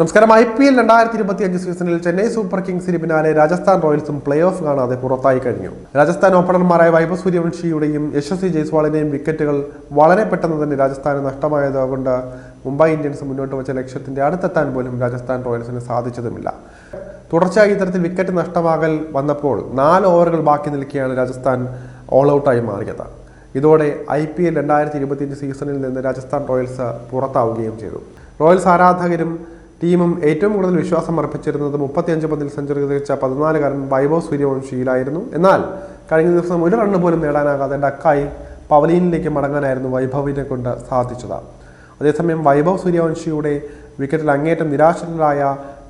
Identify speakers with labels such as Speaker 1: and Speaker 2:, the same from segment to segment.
Speaker 1: നമസ്കാരം. I P L രണ്ടായിരത്തി ഇരുപത്തി അഞ്ച് സീസണിൽ ചെന്നൈ സൂപ്പർ കിങ്സിന് പിന്നാലെ രാജസ്ഥാൻ റോയൽസും പ്ലേ ഓഫ് കാണാതെ പുറത്തായി കഴിഞ്ഞു. രാജസ്ഥാൻ ഓപ്പണർമാരായ വൈഭവ് സൂര്യവംശിയുടെയും യശസ്വി ജയ്സ്വാളിന്റെയും വിക്കറ്റുകൾ വളരെ പെട്ടെന്ന് തന്നെ രാജസ്ഥാന് നഷ്ടമായതുകൊണ്ട് മുംബൈ ഇന്ത്യൻസ് മുന്നോട്ട് വെച്ച ലക്ഷ്യത്തിന്റെ അടുത്തെത്താൻ പോലും രാജസ്ഥാൻ റോയൽസിന് സാധിച്ചതുമില്ല. തുടർച്ചയായി ഇത്തരത്തിൽ വിക്കറ്റ് നഷ്ടമാകൽ വന്നപ്പോൾ നാല് ഓവറുകൾ ബാക്കി നിൽക്കുകയാണ് രാജസ്ഥാൻ ഓൾ ഔട്ടായി മാറിയത്. ഇതോടെ ഐ പി എൽ രണ്ടായിരത്തി ഇരുപത്തിയഞ്ച് സീസണിൽ നിന്ന് രാജസ്ഥാൻ റോയൽസ് പുറത്താവുകയും ചെയ്തു. റോയൽസ് ആരാധകരും ടീമും ഏറ്റവും കൂടുതൽ വിശ്വാസം അർപ്പിച്ചിരുന്നത് മുപ്പത്തിയഞ്ച് പന്തിൽ സെഞ്ചുറി തികച്ച പതിനാലുകാരൻ വൈഭവ് സൂര്യവംശിയിലായിരുന്നു എന്നാൽ കഴിഞ്ഞ ദിവസം ഒരു റണ്ണ് പോലും നേടാനാകാതെ ഡക്കായി പവലീനിലേക്ക് മടങ്ങാനായിരുന്നു വൈഭവിനെ കൊണ്ട് സാധിച്ചത്. അതേസമയം വൈഭവ് സൂര്യവംശിയുടെ വിക്കറ്റിൽ അങ്ങേറ്റം നിരാശരായ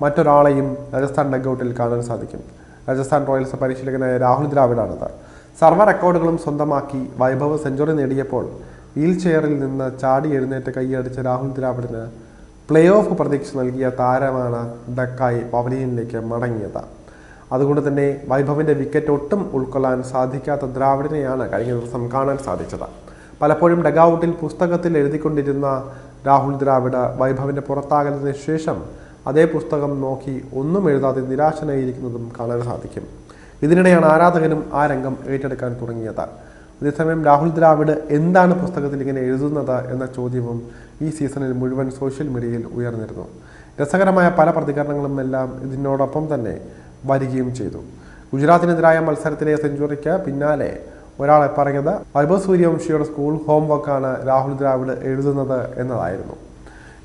Speaker 1: മറ്റൊരാളെയും രാജസ്ഥാൻ ഡഗ്ഔട്ടിൽ കാണാൻ സാധിക്കും. രാജസ്ഥാൻ റോയൽസ് പരിശീലകനായ രാഹുൽ ദ്രാവിഡാണത്. സർവ റെക്കോർഡുകളും സ്വന്തമാക്കി വൈഭവ് സെഞ്ചുറി നേടിയപ്പോൾ വീൽ ചെയറിൽ നിന്ന് ചാടി എഴുന്നേറ്റ് കൈയടിച്ച രാഹുൽ ദ്രാവിഡിന് പ്ലേ ഓഫ് പ്രതീക്ഷ നൽകിയ താരമാണ് ഡക്കായി പവലിയനിലേക്ക് മടങ്ങിയത്. അതുകൊണ്ട് തന്നെ വൈഭവിന്റെ വിക്കറ്റ് ഒട്ടും ഉൾക്കൊള്ളാൻ സാധിക്കാത്ത ദ്രാവിഡിനെയാണ് കഴിഞ്ഞ ദിവസം കാണാൻ സാധിച്ചത്. പലപ്പോഴും ഡഗൌട്ടിൽ പുസ്തകത്തിൽ എഴുതിക്കൊണ്ടിരുന്ന രാഹുൽ ദ്രാവിഡ് വൈഭവിന്റെ പുറത്താകലിന് ശേഷം അതേ പുസ്തകം നോക്കി ഒന്നും എഴുതാതെ നിരാശനായിരിക്കുന്നതും കാണാൻ സാധിക്കും. ഇതിനിടെയാണ് ആരാധകനും ആ രംഗം ഏറ്റെടുക്കാൻ തുടങ്ങിയത്. അതേസമയം രാഹുൽ ദ്രാവിഡ് എന്താണ് പുസ്തകത്തിൽ ഇങ്ങനെ എഴുതുന്നത് എന്ന ചോദ്യവും ഈ സീസണിൽ മുഴുവൻ സോഷ്യൽ മീഡിയയിൽ ഉയർന്നിരുന്നു. രസകരമായ പല പ്രതികരണങ്ങളും എല്ലാം ഇതിനോടൊപ്പം തന്നെ വരികയും ചെയ്തു. ഗുജറാത്തിനെതിരായ മത്സരത്തിലെ സെഞ്ചുറിക്ക് പിന്നാലെ ഒരാളെ പറഞ്ഞത് വൈഭവ് സൂര്യവംശിയുടെ സ്കൂൾ ഹോംവർക്കാണ് രാഹുൽ ദ്രാവിഡ് എഴുതുന്നത് എന്നതായിരുന്നു.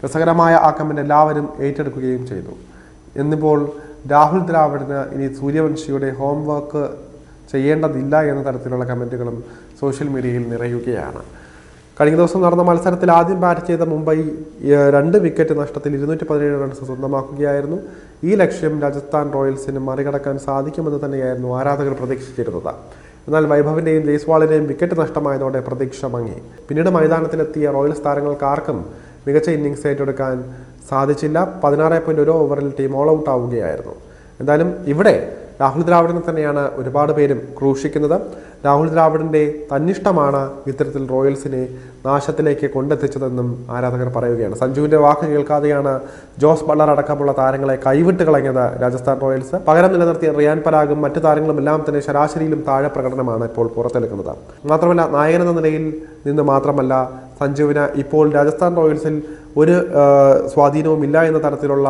Speaker 1: രസകരമായ ആ കമന്റ് എല്ലാവരും ഏറ്റെടുക്കുകയും ചെയ്തു. എന്നിപ്പോൾ രാഹുൽ ദ്രാവിഡിന് ഇനി സൂര്യവംശിയുടെ ഹോംവർക്ക് ചെയ്യേണ്ടതില്ല എന്ന തരത്തിലുള്ള കമന്റുകളും സോഷ്യൽ മീഡിയയിൽ നിറയുകയാണ്. കഴിഞ്ഞ ദിവസം നടന്ന മത്സരത്തിൽ ആദ്യം ബാറ്റ് ചെയ്ത മുംബൈ രണ്ട് വിക്കറ്റ് നഷ്ടത്തിൽ ഇരുന്നൂറ്റി പതിനേഴ് റൺസ് സ്വന്തമാക്കുകയായിരുന്നു. ഈ ലക്ഷ്യം രാജസ്ഥാൻ റോയൽസിന് മറികടക്കാൻ സാധിക്കുമെന്ന് തന്നെയായിരുന്നു ആരാധകർ പ്രതീക്ഷിച്ചിരുന്നത്. എന്നാൽ വൈഭവിന്റെയും ജയ്സ്വാളിന്റെയും വിക്കറ്റ് നഷ്ടമായതോടെ പ്രതീക്ഷ മങ്ങി. പിന്നീട് മൈതാനത്തിലെത്തിയ റോയൽസ് താരങ്ങൾക്ക് ആർക്കും മികച്ച ഇന്നിങ്സ് ഏറ്റെടുക്കാൻ സാധിച്ചില്ല. പതിനാറ് പോയിന്റ് ഒരു ഓവറിൽ ടീം ഓൾ ഔട്ട് ആവുകയായിരുന്നു. എന്തായാലും ഇവിടെ രാഹുൽ ദ്രാവിഡിനെ തന്നെയാണ് ഒരുപാട് പേരും ക്രൂശിക്കുന്നത്. രാഹുൽ ദ്രാവിഡിന്റെ തന്നിഷ്ടമാണ് ഇത്തരത്തിൽ റോയൽസിനെ നാശത്തിലേക്ക് കൊണ്ടെത്തിച്ചതെന്നും ആരാധകർ പറയുകയാണ്. സഞ്ജുവിന്റെ വാക്ക് കേൾക്കാതെയാണ് ജോസ് ബള്ളർ അടക്കമുള്ള താരങ്ങളെ കൈവിട്ട് കളഞ്ഞത് രാജസ്ഥാൻ റോയൽസ്. പകരം നിലനിർത്തിയ റിയാൻ പരാഗും മറ്റു താരങ്ങളും എല്ലാം തന്നെ ശരാശരിയിലും താഴെ പ്രകടനമാണ് ഇപ്പോൾ പുറത്തെടുക്കുന്നത്. മാത്രമല്ല നായകൻ എന്ന നിലയിൽ നിന്ന് മാത്രമല്ല സഞ്ജുവിന് ഇപ്പോൾ രാജസ്ഥാൻ റോയൽസിൽ ഒരു സ്വാധീനവും സ്വാധീനവുമില്ല എന്ന തരത്തിലുള്ള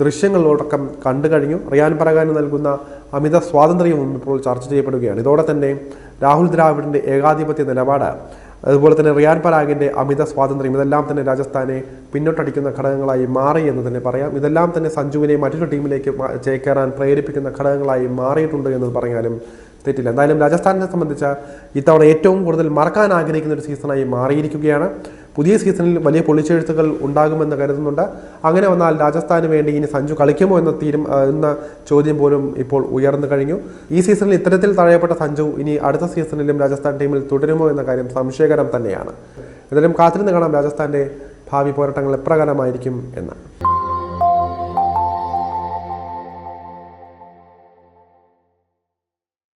Speaker 1: ദൃശ്യങ്ങളോടക്കം കണ്ടു കഴിഞ്ഞു. റിയാൻ പരകാന് നൽകുന്ന അമിത സ്വാതന്ത്ര്യവും ഇപ്പോൾ ചർച്ച ചെയ്യപ്പെടുകയാണ്. ഇതോടെ തന്നെ രാഹുൽ ദ്രാവിഡിന്റെ ഏകാധിപത്യ നിലപാട് അതുപോലെ തന്നെ റിയാൻ പരാഗിന്റെ അമിത സ്വാതന്ത്ര്യം ഇതെല്ലാം തന്നെ രാജസ്ഥാനെ പിന്നോട്ടടിക്കുന്ന ഘടകങ്ങളായി മാറി എന്ന് തന്നെ പറയാം. ഇതെല്ലാം തന്നെ സഞ്ജുവിനെ മറ്റൊരു ടീമിലേക്ക് ചേക്കേറാൻ പ്രേരിപ്പിക്കുന്ന ഘടകങ്ങളായി മാറിയിട്ടുണ്ട് എന്ന് പറഞ്ഞാലും തെറ്റില്ല. എന്തായാലും രാജസ്ഥാനെ സംബന്ധിച്ച ഇത്തവണ ഏറ്റവും കൂടുതൽ മറക്കാൻ ആഗ്രഹിക്കുന്ന ഒരു സീസണായി മാറിയിരിക്കുകയാണ്. പുതിയ സീസണിൽ വലിയ പൊളിച്ചെഴുത്തുകൾ ഉണ്ടാകുമെന്ന് കരുതുന്നുണ്ട്. അങ്ങനെ വന്നാൽ രാജസ്ഥാന് വേണ്ടി ഇനി സഞ്ജു കളിക്കുമോ എന്ന തീരും എന്ന ചോദ്യം പോലും ഇപ്പോൾ ഉയർന്നു കഴിഞ്ഞു. ഈ സീസണിൽ ഇത്തരത്തിൽ തഴയപ്പെട്ട സഞ്ജു ഇനി അടുത്ത സീസണിലും രാജസ്ഥാൻ ടീമിൽ തുടരുമോ എന്ന കാര്യം സംശയകരം തന്നെയാണ്. എന്തായാലും കാത്തിരുന്ന് കാണാം രാജസ്ഥാന്റെ ഭാവി പോരാട്ടങ്ങൾ എപ്രകാരമായിരിക്കും എന്ന്.